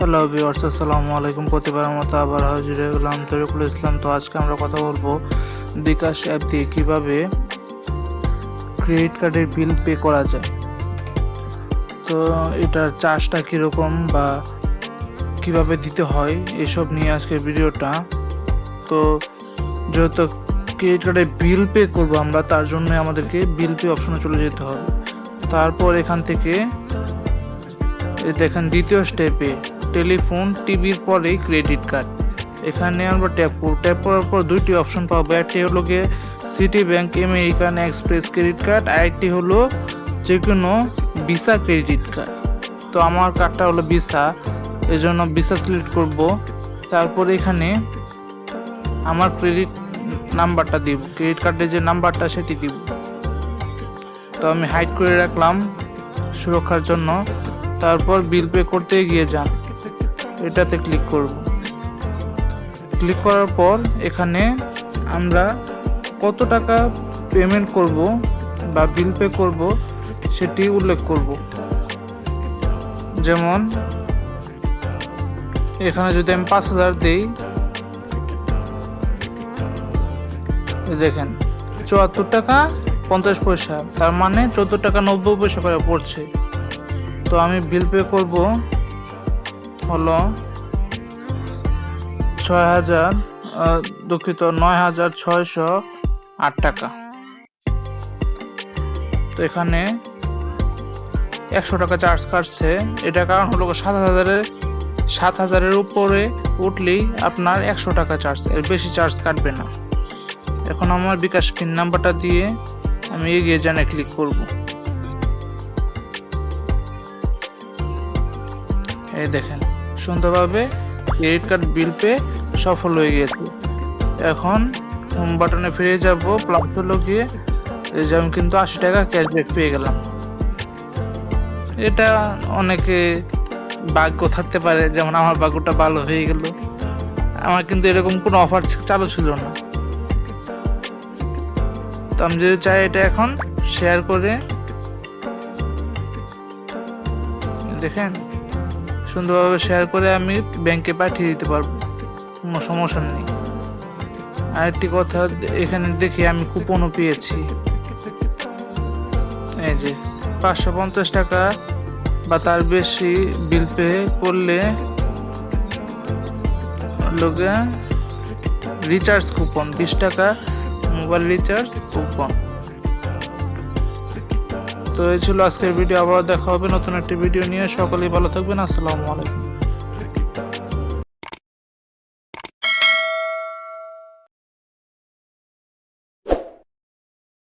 Hello viewers, আসসালামু আলাইকুম। প্রতিবারের মতো আবার হাজির গেলাম তরিকুল ইসলাম। তো আজকে আমরা কথা বলব বিকাশ অ্যাপ দিয়ে কীভাবে ক্রেডিট কার্ডের বিল পে করা যায়। তো এটার চার্জটা কীরকম বা কীভাবে দিতে হয়, এসব নিয়ে আজকের ভিডিওটা। তো যেহেতু ক্রেডিট কার্ডের বিল পে করব আমরা, তার জন্য আমাদেরকে বিল পে অপশনে চলে যেতে হবে। তারপর এখান থেকে দেখেন দ্বিতীয় স্টেপে টেলিফোন, টিভির পরেই ক্রেডিট কার্ড। এখানে আমরা ট্যাপ করব। ট্যাপ করার পর দুইটি অপশন পাবো। একটি হলো গিয়ে city bank American Express credit card, আরেকটি হলো যে কোনো ভিসা ক্রেডিট কার্ড। তো আমার কার্ডটা হলো ভিসা। এই জন্য ভিসা সিলেক্ট করব। তারপর এখানে আমার ক্রেডিট নাম্বারটা দিব। ক্রেডিট কার্ডের যে নাম্বারটা, সেটি দিব। তো আমি হাইড করে রাখলাম সুরক্ষার জন্য। তারপর বিল পে করতে গিয়ে যান। এটাতে ক্লিক করব। ক্লিক করার পর এখানে আমরা কত টাকা পেমেন্ট করব বা বিল পে করব সেটি উল্লেখ করব। যেমন, এখানে যদি আমি পাঁচ হাজার দিই, দেখেন, চুয়াত্তর টাকা পঞ্চাশ পয়সা, তার মানে চোদ্দ টাকা নব্বই পয়সা করে পড়ছে। তো আমি বিল পে করব হলো ছয় হাজার দুঃখিত, নয় হাজার ছয়শো আট টাকা। তো এখানে একশো টাকা চার্জ কাটছে। এটা কারণ হলো সাত হাজারের সাত হাজারের উপরে উঠলেই আপনার একশো টাকা চার্জ, এর বেশি চার্জ কাটবে না। এখন আমার বিকাশ পিন নাম্বারটা দিয়ে আমি এগিয়ে জানে ক্লিক করব। এই দেখেন। সুন্দরভাবে ক্রেডিট কার্ড বিল পে সফল হয়ে গিয়েছে। এখন হোম বাটনে ফিরে যাব প্লাস হলো গিয়ে। এই যে আমি কিন্তু আশি টাকা ক্যাশব্যাক পেয়ে গেলাম। এটা অনেকে ভাগ্য থাকতে পারে, যেমন আমার ভাগ্যটা ভালো হয়ে গেল। আমার কিন্তু এরকম কোনো অফার চালু ছিল না। তো আমি যদি চাই এটা এখন শেয়ার করে। দেখেন সুন্দরভাবে শেয়ার করে আমি ব্যাংকে পাঠিয়ে দিতে পারব। কোনো সমস্যা নেই। আরেকটি কথা, এখানে দেখি আমি কুপনও পেয়েছি। এই যে, পাঁচশো পঞ্চাশ টাকা বা তার বেশি বিল পে করলে লোকে রিচার্জ কুপন বিশ টাকা মোবাইল রিচার্জ কুপন তো এই ছিল আজকের ভিডিও। আবার দেখা হবে নতুন একটি ভিডিও নিয়ে। সকলেই ভালো থাকবেন। আসসালামু আলাইকুম।